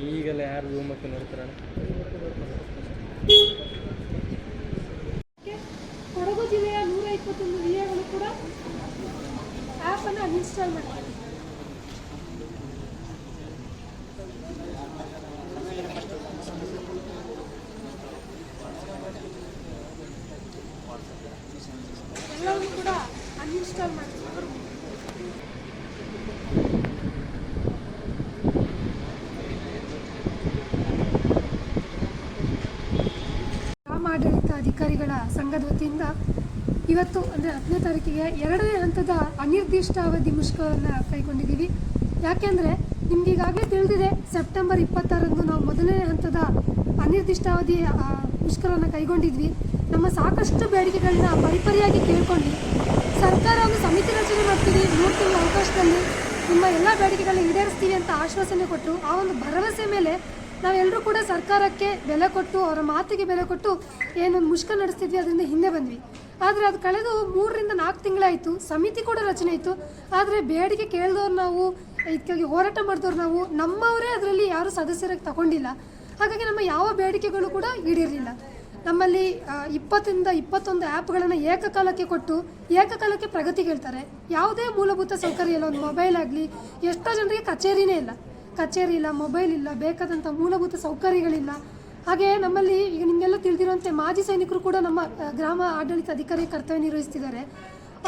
ಈಗೆಲ್ಲ ಯಾರು ರೂಮಕ್ಕೆ ನೋಡ್ತಾರೆ ಕೊಡಗು ಜಿಲ್ಲೆಯ ನೂರ ಇಪ್ಪತ್ತೊಂದು ವಿಡಿಯೋಗಳು ಕೂಡ ಆ್ಯಪನ್ನು ಅನ್ಇನ್ಸ್ಟಾಲ್ ಮಾಡ್ತಾರೆ ಎಲ್ಲವನ್ನು ಕೂಡ ಗ್ರಾಮ ಆಡಳಿತ ಅಧಿಕಾರಿಗಳ ಸಂಘದ ವತಿಯಿಂದ ಇವತ್ತು, ಅಂದರೆ ಹತ್ತನೇ ತಾರೀಕಿಗೆ ಎರಡನೇ ಹಂತದ ಅನಿರ್ದಿಷ್ಟಾವಧಿ ಮುಷ್ಕರವನ್ನು ಕೈಗೊಂಡಿದ್ದೀವಿ. ಯಾಕೆಂದರೆ ನಿಮ್ಗೆ ಈಗಾಗಲೇ ತಿಳಿದಿದೆ, ಸೆಪ್ಟೆಂಬರ್ ಇಪ್ಪತ್ತಾರಂದು ನಾವು ಮೊದಲನೇ ಹಂತದ ಅನಿರ್ದಿಷ್ಟಾವಧಿ ಮುಷ್ಕರವನ್ನು ಕೈಗೊಂಡಿದ್ವಿ. ನಮ್ಮ ಸಾಕಷ್ಟು ಬೇಡಿಕೆಗಳನ್ನ ಪರಿಪರಿಯಾಗಿ ಕೇಳ್ಕೊಂಡು ಸರ್ಕಾರ ಒಂದು ಸಮಿತಿ ರಚನೆ ಮಾಡ್ತೀವಿ ಮೂರು ತಿಂಗಳ ಅವಕಾಶದಲ್ಲಿ ನಿಮ್ಮ ಎಲ್ಲ ಬೇಡಿಕೆಗಳನ್ನ ಈಡೇರಿಸ್ತೀವಿ ಅಂತ ಆಶ್ವಾಸನೆ ಕೊಟ್ಟು ಆ ಒಂದು ಭರವಸೆ ಮೇಲೆ ನಾವೆಲ್ಲರೂ ಕೂಡ ಸರ್ಕಾರಕ್ಕೆ ಬೆಲೆ ಕೊಟ್ಟು, ಅವರ ಮಾತಿಗೆ ಬೆಲೆ ಕೊಟ್ಟು ಏನೊಂದು ಮುಷ್ಕ ನಡೆಸ್ತಿದ್ವಿ, ಅದರಿಂದ ಹಿಂದೆ ಬಂದ್ವಿ. ಆದರೆ ಅದು ಕಳೆದು ಮೂರರಿಂದ ನಾಲ್ಕು ತಿಂಗಳಾಯಿತು. ಸಮಿತಿ ಕೂಡ ರಚನೆ ಆಯಿತು ಆದರೆ ಬೇಡಿಕೆ ಕೇಳಿದವ್ರು ನಾವು, ಇದಕ್ಕಾಗಿ ಹೋರಾಟ ಮಾಡಿದವ್ರು ನಾವು, ನಮ್ಮವರೇ ಅದರಲ್ಲಿ ಯಾರೂ ಸದಸ್ಯರಾಗಿ ತಗೊಂಡಿಲ್ಲ. ಹಾಗಾಗಿ ನಮ್ಮ ಯಾವ ಬೇಡಿಕೆಗಳು ಕೂಡ ಈಡೇರಲಿಲ್ಲ. ನಮ್ಮಲ್ಲಿ ಇಪ್ಪತ್ತರಿಂದ ಇಪ್ಪತ್ತೊಂದು ಆ್ಯಪ್ಗಳನ್ನು ಏಕಕಾಲಕ್ಕೆ ಕೊಟ್ಟು ಏಕಕಾಲಕ್ಕೆ ಪ್ರಗತಿ ಹೇಳ್ತಾರೆ. ಯಾವುದೇ ಮೂಲಭೂತ ಸೌಕರ್ಯ ಇಲ್ಲ, ಒಂದು ಮೊಬೈಲ್ ಆಗಲಿ, ಎಷ್ಟೋ ಜನರಿಗೆ ಕಚೇರಿನೇ ಇಲ್ಲ. ಕಚೇರಿ ಇಲ್ಲ, ಮೊಬೈಲ್ ಇಲ್ಲ, ಬೇಕಾದಂಥ ಮೂಲಭೂತ ಸೌಕರ್ಯಗಳಿಲ್ಲ. ಹಾಗೆ ನಮ್ಮಲ್ಲಿ ಈಗ ನಿಮಗೆಲ್ಲ ತಿಳಿದಿರುವಂತೆ ಮಾಜಿ ಸೈನಿಕರು ಕೂಡ ನಮ್ಮ ಗ್ರಾಮ ಆಡಳಿತ ಅಧಿಕಾರಿ ಕರ್ತವ್ಯ ನಿರ್ವಹಿಸ್ತಿದ್ದಾರೆ.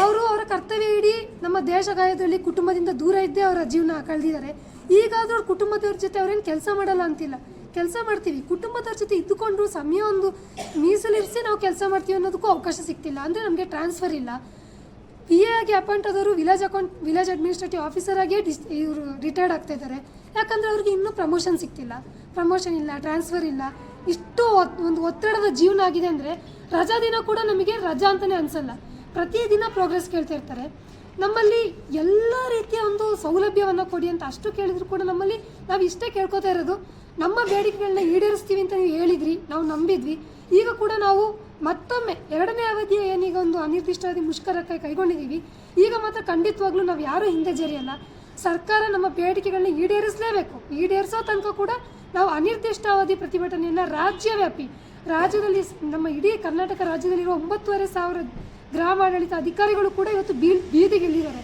ಅವರು ಅವರ ಕರ್ತವ್ಯ ಇಡೀ ನಮ್ಮ ದೇಶ ಗಾಯದಲ್ಲಿ ಕುಟುಂಬದಿಂದ ದೂರ ಇದ್ದೇ ಅವರ ಜೀವನ ಕಳೆದಿದ್ದಾರೆ. ಈಗಾದರೂ ಅವ್ರ ಕುಟುಂಬದವ್ರ ಜೊತೆ ಅವ್ರೇನು ಕೆಲಸ ಮಾಡಲ್ಲ ಅಂತಿಲ್ಲ. ಕೆಲಸ ಮಾಡ್ತೀವಿ. ಕುಟುಂಬದವ್ರ ಜೊತೆ ಇದ್ದುಕೊಂಡು ಸಮಯ ಒಂದು ಮೀಸಲಿರಿಸಿ ನಾವು ಕೆಲಸ ಮಾಡ್ತೀವಿ ಅನ್ನೋದಕ್ಕೂ ಅವಕಾಶ ಸಿಗ್ತಿಲ್ಲ. ಅಂದರೆ ನಮಗೆ ಟ್ರಾನ್ಸ್ಫರ್ ಇಲ್ಲ. ಪಿ ಎ ಆಗಿ ಅಪಾಯಿಂಟ್ ಆದವರು village account village administrative officer ಆಗಿ ಡಿಸ್ ಇವರು ರಿಟೈರ್ಡ್ ಆಗ್ತಾ ಇದ್ದಾರೆ. ಯಾಕಂದರೆ ಅವ್ರಿಗೆ ಇನ್ನೂ ಪ್ರಮೋಷನ್ ಸಿಗ್ತಿಲ್ಲ. ಪ್ರಮೋಷನ್ ಇಲ್ಲ ಟ್ರಾನ್ಸ್ಫರ್ ಇಲ್ಲ. ಇಷ್ಟು ಒಂದು ಒತ್ತಡದ ಜೀವನ ಆಗಿದೆ ಅಂದರೆ ರಜಾ ದಿನ ಕೂಡ ನಮಗೆ ರಜಾ ಅಂತಲೇ ಅನಿಸಲ್ಲ. ಪ್ರತಿದಿನ ಪ್ರೋಗ್ರೆಸ್ ಕೇಳ್ತಾ ಇರ್ತಾರೆ. ನಮ್ಮಲ್ಲಿ ಎಲ್ಲ ಸೌಲಭ್ಯವನ್ನು ಕೊಡಿ ಅಂತ ಅಷ್ಟು ಕೇಳಿದ್ರು ಕೂಡ ನಮ್ಮಲ್ಲಿ ನಾವು ಇಷ್ಟೇ ಕೇಳ್ಕೊತಾ ಇರೋದು. ನಮ್ಮ ಬೇಡಿಕೆಗಳನ್ನ ಈಡೇರಿಸ್ತೀವಿ ಅಂತ ನೀವು ಹೇಳಿದ್ರಿ, ನಾವು ನಂಬಿದ್ವಿ. ಈಗ ಕೂಡ ನಾವು ಮತ್ತೊಮ್ಮೆ ಎರಡನೇ ಅವಧಿಯ ಏನೀಗ ಒಂದು ಅನಿರ್ದಿಷ್ಟಾವಧಿ ಮುಷ್ಕರಕ್ಕೆ ಕೈಗೊಂಡಿದ್ದೀವಿ. ಈಗ ಮಾತ್ರ ಖಂಡಿತವಾಗ್ಲೂ ನಾವು ಯಾರೂ ಹಿಂದೆ ಜರಿಯಲ್ಲ. ಸರ್ಕಾರ ನಮ್ಮ ಬೇಡಿಕೆಗಳನ್ನ ಈಡೇರಿಸಲೇಬೇಕು. ಈಡೇರಿಸೋ ತನಕ ಕೂಡ ನಾವು ಅನಿರ್ದಿಷ್ಟಾವಧಿ ಪ್ರತಿಭಟನೆಯನ್ನು ರಾಜ್ಯವ್ಯಾಪಿ, ರಾಜ್ಯದಲ್ಲಿ ನಮ್ಮ ಇಡೀ ಕರ್ನಾಟಕ ರಾಜ್ಯದಲ್ಲಿರುವ ಒಂಬತ್ತುವರೆ ಸಾವಿರ ಗ್ರಾಮಾಡಳಿತ ಅಧಿಕಾರಿಗಳು ಕೂಡ ಇವತ್ತು ಬೀ, ಬೀದಿಗಿಳಿದಿದ್ದಾರೆ.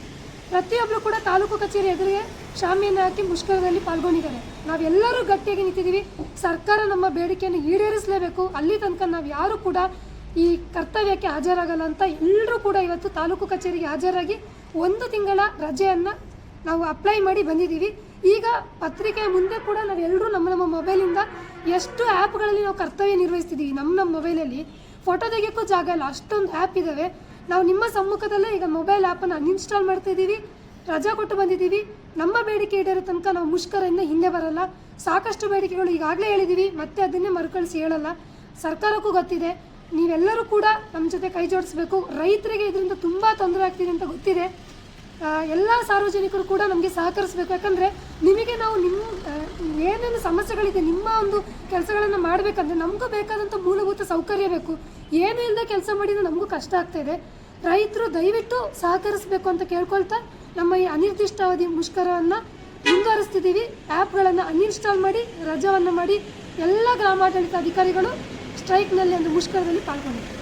ಪ್ರತಿಯೊಬ್ಬರು ಕೂಡ ತಾಲೂಕು ಕಚೇರಿ ಎದುರಿಗೆ ಶಾಮಿಯನ್ನು ಹಾಕಿ ಮುಷ್ಕರದಲ್ಲಿ ಪಾಲ್ಗೊಂಡಿದ್ದಾರೆ. ನಾವೆಲ್ಲರೂ ಗಟ್ಟಿಯಾಗಿ ನಿಂತಿದ್ದೀವಿ. ಸರ್ಕಾರ ನಮ್ಮ ಬೇಡಿಕೆಯನ್ನು ಈಡೇರಿಸಲೇಬೇಕು. ಅಲ್ಲಿ ತನಕ ನಾವು ಯಾರು ಕೂಡ ಈ ಕರ್ತವ್ಯಕ್ಕೆ ಹಾಜರಾಗಲ್ಲ ಅಂತ ಎಲ್ಲರೂ ಕೂಡ ಇವತ್ತು ತಾಲೂಕು ಕಚೇರಿಗೆ ಹಾಜರಾಗಿ ಒಂದು ತಿಂಗಳ ರಜೆಯನ್ನು ನಾವು ಅಪ್ಲೈ ಮಾಡಿ ಬಂದಿದ್ದೀವಿ. ಈಗ ಪತ್ರಿಕೆಯ ಮುಂದೆ ಕೂಡ ನಾವೆಲ್ಲರೂ ನಮ್ಮ ನಮ್ಮ ಮೊಬೈಲಿಂದ ಎಷ್ಟು ಆ್ಯಪ್ಗಳಲ್ಲಿ ನಾವು ಕರ್ತವ್ಯ ನಿರ್ವಹಿಸ್ತಿದ್ದೀವಿ. ನಮ್ಮ ನಮ್ಮ ಮೊಬೈಲಲ್ಲಿ ಫೋಟೋ ತೆಗಿಯೋಕ್ಕೂ ಜಾಗ ಇಲ್ಲ. ಅಷ್ಟೊಂದು ಆ್ಯಪ್ ಇದ್ದಾವೆ ನಾವು ನಿಮ್ಮ ಸಮ್ಮುಖದಲ್ಲೇ ಈಗ ಮೊಬೈಲ್ ಆ್ಯಪನ್ನು ಅನ್ಇನ್ಸ್ಟಾಲ್ ಮಾಡ್ತಾ ಇದ್ದೀವಿ. ರಜಾ ಕೊಟ್ಟು ಬಂದಿದ್ದೀವಿ. ನಮ್ಮ ಬೇಡಿಕೆ ಈಡೇರೋ ತನಕ ನಾವು ಮುಷ್ಕರದಿಂದ ಹಿಂದೆ ಬರಲ್ಲ. ಸಾಕಷ್ಟು ಬೇಡಿಕೆಗಳು ಈಗಾಗಲೇ ಹೇಳಿದ್ದೀವಿ. ಮತ್ತೆ ಅದನ್ನೇ ಮರುಕಳಿಸಿ ಹೇಳಲ್ಲ. ಸರ್ಕಾರಕ್ಕೂ ಗೊತ್ತಿದೆ. ನೀವೆಲ್ಲರೂ ಕೂಡ ನಮ್ಮ ಜೊತೆ ಕೈ ಜೋಡಿಸ್ಬೇಕು. ರೈತರಿಗೆ ಇದರಿಂದ ತುಂಬ ತೊಂದರೆ ಆಗ್ತಿದೆ ಅಂತ ಗೊತ್ತಿದೆ. ಎಲ್ಲ ಸಾರ್ವಜನಿಕರು ಕೂಡ ನಮಗೆ ಸಹಕರಿಸಬೇಕು. ಯಾಕಂದರೆ ನಿಮಗೆ ನಾವು ನಿಮ್ಮ ಏನೇನು ಸಮಸ್ಯೆಗಳಿದೆ, ನಿಮ್ಮ ಒಂದು ಕೆಲಸಗಳನ್ನು ಮಾಡಬೇಕಂದ್ರೆ ನಮಗೂ ಬೇಕಾದಂಥ ಮೂಲಭೂತ ಸೌಕರ್ಯ ಬೇಕು. ಏನೂ ಇಲ್ಲದೆ ಕೆಲಸ ಮಾಡಿದ್ರೆ ನಮಗೂ ಕಷ್ಟ ಆಗ್ತಾ ಇದೆ. ರೈತರು ದಯವಿಟ್ಟು ಸಹಕರಿಸಬೇಕು ಅಂತ ಕೇಳ್ಕೊಳ್ತಾ ನಮ್ಮ ಈ ಅನಿರ್ದಿಷ್ಟಾವಧಿ ಮುಷ್ಕರವನ್ನು ಮುಂದುವರಿಸ್ತಿದ್ದೀವಿ. ಆ್ಯಪ್ಗಳನ್ನು ಅನ್ಇನ್ಸ್ಟಾಲ್ ಮಾಡಿ, ರಜವನ್ನು ಮಾಡಿ, ಎಲ್ಲ ಗ್ರಾಮಾಡಳಿತ ಅಧಿಕಾರಿಗಳು ಸ್ಟ್ರೈಕ್ನಲ್ಲಿ ಒಂದು ಮುಷ್ಕರದಲ್ಲಿ ಪಾಲ್ಗೊಂಡಿದ್ದಾರೆ.